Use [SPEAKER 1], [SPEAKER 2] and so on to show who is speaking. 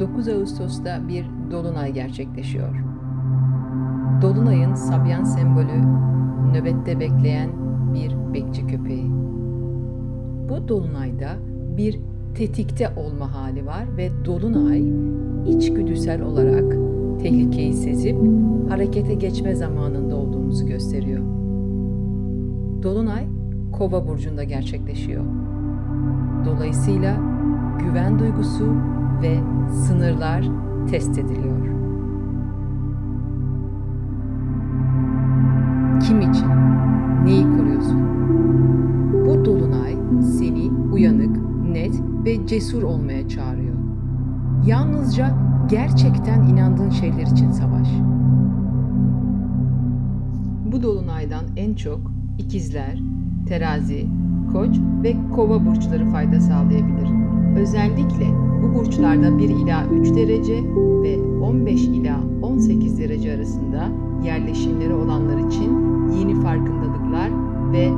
[SPEAKER 1] 29 Ağustos'ta bir dolunay gerçekleşiyor. Dolunayın sabyan sembolü nöbette bekleyen bir bekçi köpeği. Bu dolunayda bir tetikte olma hali var ve dolunay içgüdüsel olarak tehlikeyi sezip harekete geçme zamanında olduğumuzu gösteriyor. Dolunay Kova burcunda gerçekleşiyor. Dolayısıyla güven duygusu ve sınırlar test ediliyor. Kim için? Neyi koruyorsun? Bu dolunay seni uyanık, net ve cesur olmaya çağırıyor. Yalnızca gerçekten inandığın şeyler için savaş. Bu dolunaydan en çok ikizler, terazi, koç ve kova burçları fayda sağlayabilir. Özellikle bu burçlarda 1 ila 3 derece ve 15 ila 18 derece arasında yerleşimleri olanlar için yeni farkındalıklar ve